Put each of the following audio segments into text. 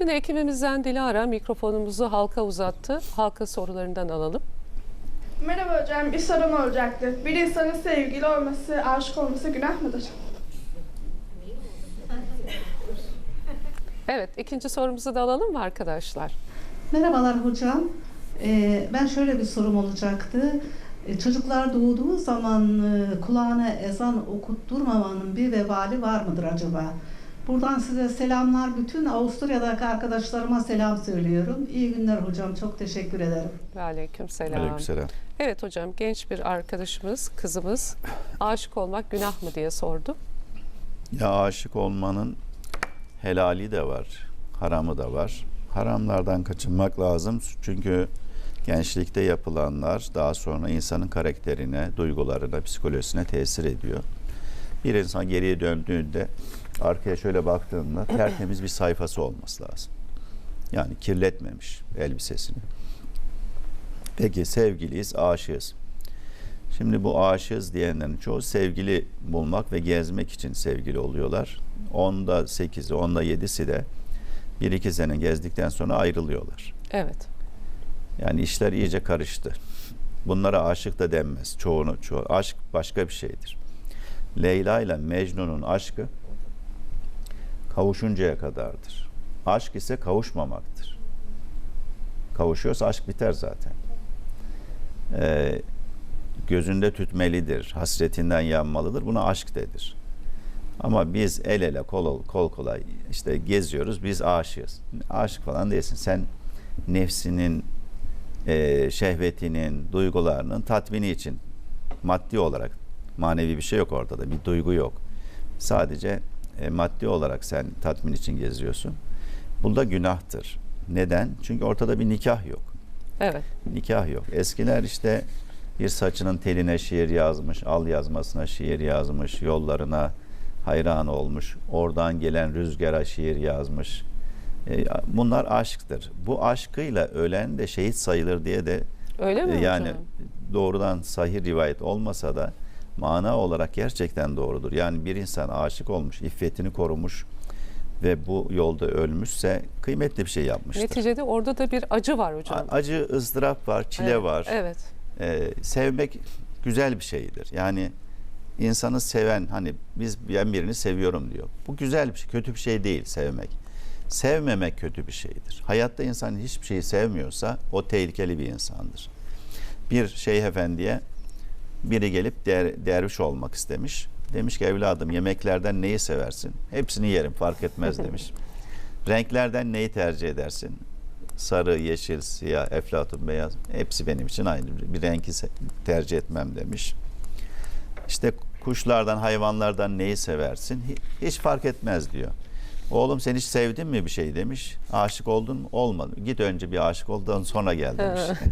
Şimdi ekibimizden Dilara mikrofonumuzu halka uzattı. Halka sorularından alalım. Merhaba hocam, bir sorum olacaktı. Bir insanın sevgili olması, aşık olması günah mıdır? Evet, ikinci sorumuzu da alalım mı arkadaşlar? Merhabalar hocam. Ee, ben şöyle bir sorum olacaktı. Ee, çocuklar doğduğu zaman e, kulağına ezan okutturmamanın bir vebali var mıdır acaba? Buradan size selamlar. Bütün Avusturya'daki arkadaşlarıma selam söylüyorum. İyi günler hocam. Çok teşekkür ederim. Ve aleyküm selam. Aleykümselam. Evet hocam, genç bir arkadaşımız, kızımız aşık olmak günah mı diye sordu. Ya aşık olmanın helali de var, haramı da var. Haramlardan kaçınmak lazım çünkü gençlikte yapılanlar daha sonra insanın karakterine, duygularına, psikolojisine tesir ediyor. Bir insan geriye döndüğünde arkaya şöyle baktığında tertemiz bir sayfası olması lazım. Yani kirletmemiş elbisesini. Peki sevgiliyiz, aşığız. Şimdi bu aşığız diyenlerin çoğu sevgili bulmak ve gezmek için sevgili oluyorlar. Onda 8'i, onda 7'si de bir iki sene gezdikten sonra ayrılıyorlar. Evet. Yani işler iyice karıştı. Bunlara aşık da denmez. Çoğunu, çoğu. Aşk başka bir şeydir. Leyla ile Mecnun'un aşkı kavuşuncaya kadardır. Aşk ise kavuşmamaktır. Kavuşuyorsa aşk biter zaten. Ee, gözünde tütmelidir, hasretinden yanmalıdır. Buna aşk denir. Ama biz el ele kol kol kola işte geziyoruz. Biz aşığız. Aşık falan değilsin. Sen nefsinin e, şehvetinin, duygularının tatmini için maddi olarak manevi bir şey yok ortada. Bir duygu yok. Sadece e, maddi olarak sen tatmin için geziyorsun. Bu da günahtır. Neden? Çünkü ortada bir nikah yok. Evet. Nikah yok. Eskiler işte bir saçının teline şiir yazmış, al yazmasına şiir yazmış, yollarına hayran olmuş, oradan gelen rüzgara şiir yazmış. E, Bunlar aşktır. Bu aşkıyla ölen de şehit sayılır diye de Öyle mi e, yani hocam? doğrudan sahih rivayet olmasa da mana olarak gerçekten doğrudur. Yani bir insan aşık olmuş, iffetini korumuş ve bu yolda ölmüşse kıymetli bir şey yapmıştır. Neticede orada da bir acı var hocam. Acı, ızdırap var, çile Evet, var. Evet. Ee, sevmek güzel bir şeydir. Yani insanı seven hani biz ben birini seviyorum diyor. Bu güzel bir şey, kötü bir şey değil sevmek. Sevmemek kötü bir şeydir. Hayatta insan hiçbir şeyi sevmiyorsa o tehlikeli bir insandır. Bir şeyh efendiye biri gelip der, derviş olmak istemiş. Demiş ki evladım yemeklerden neyi seversin? Hepsini yerim fark etmez demiş. Renklerden neyi tercih edersin? Sarı, yeşil, siyah, eflatun, beyaz hepsi benim için aynı. Bir renki tercih etmem demiş. İşte kuşlardan, hayvanlardan neyi seversin? Hi- Hiç fark etmez diyor. Oğlum sen hiç sevdin mi bir şey demiş. Aşık oldun mu? Olmadı. Git önce bir aşık oldun sonra gel demiş.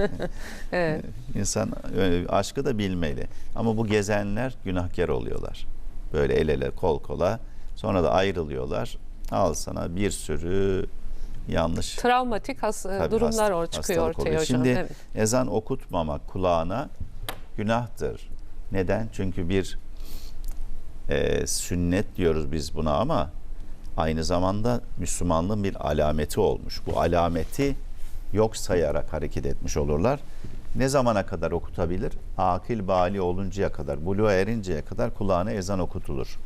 Evet. İnsan e, aşkı da bilmeli. Ama bu gezenler günahkar oluyorlar. Böyle el ele kol kola sonra da ayrılıyorlar. Al sana bir sürü yanlış Travmatik has- Tabii durumlar or çıkıyor ortaya oluyor. hocam. Şimdi evet. ezan okutmamak kulağına günahtır. Neden? Çünkü bir e, sünnet diyoruz biz buna ama aynı zamanda Müslümanlığın bir alameti olmuş. Bu alameti yok sayarak hareket etmiş olurlar. Ne zamana kadar okutabilir? Akil bali oluncaya kadar, buluğa erinceye kadar kulağına ezan okutulur.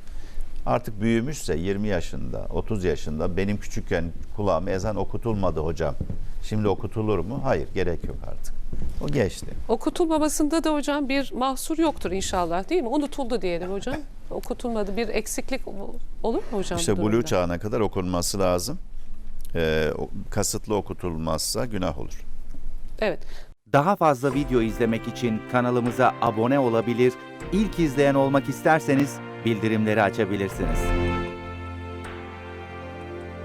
Artık büyümüşse 20 yaşında, 30 yaşında benim küçükken kulağıma ezan okutulmadı hocam. Şimdi okutulur mu? Hayır, gerek yok artık. O geçti. Okutulmamasında da hocam bir mahsur yoktur inşallah değil mi? Unutuldu diyelim hocam. Okutulmadı. Bir eksiklik olur mu hocam? İşte buluğ çağına kadar okunması lazım. Ee, kasıtlı okutulmazsa günah olur. Evet. Daha fazla video izlemek için kanalımıza abone olabilir, ilk izleyen olmak isterseniz bildirimleri açabilirsiniz.